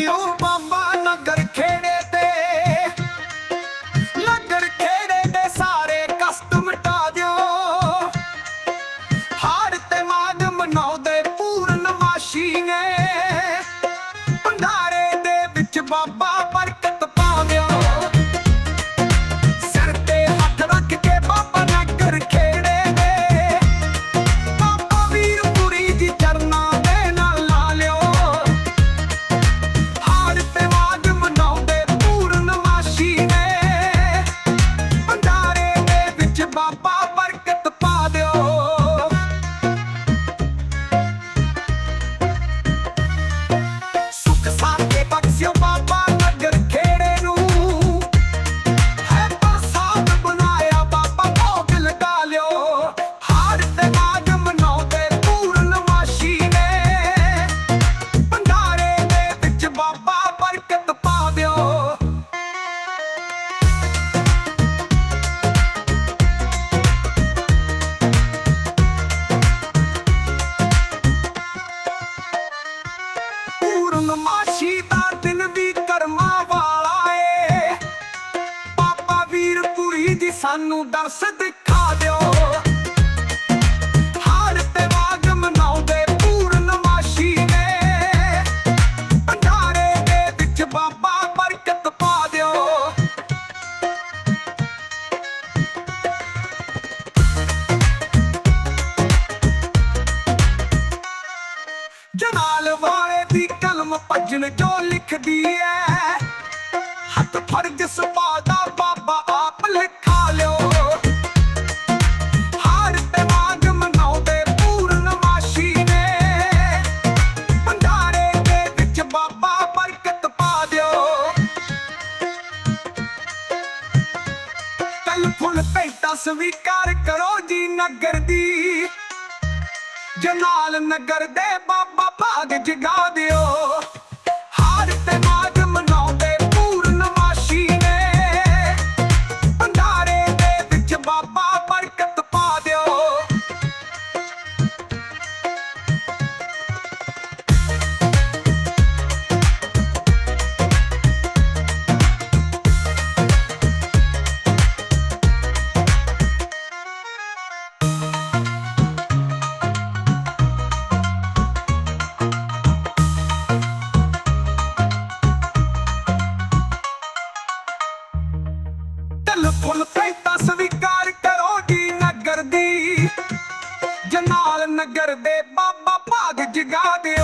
you ਜੀ ਸਾਨੂੰ ਦਰਸ ਦਿਖਾ ਦਿਓ। ਹਾਰ ਤੇ ਵਾਗ ਮਨਾਉਂਦੇ ਪੂਰਨਮਾਸ਼ੀ ਨੇ। ਭੰਡਾਰੇ ਦੇ ਵਿੱਚ ਬਾਬਾ ਬਰਕਤ ਪਾ ਦਿਓ। ਜਨਾਲ ਵਾਲੇ ਦੀ ਕਲਮ ਭੱਜਣ ਜੋ ਲਿਖਦੀ ਐ। ਹੱਥ ਫੜ ਜਸਪਾ ਦਾ ਭੇਟਾ ਸਵੀਕਾਰ ਕਰੋ ਜੀ ਨਗਰ ਦੀ। ਜਨਾਲ ਨਗਰ ਦੇ ਬਾਬਾ ਭਾਗ ਜਗਾ ਨਗਰ ਦੇ ਬਾਬਾ ਭਾਗ ਜਗਾ ਦੇ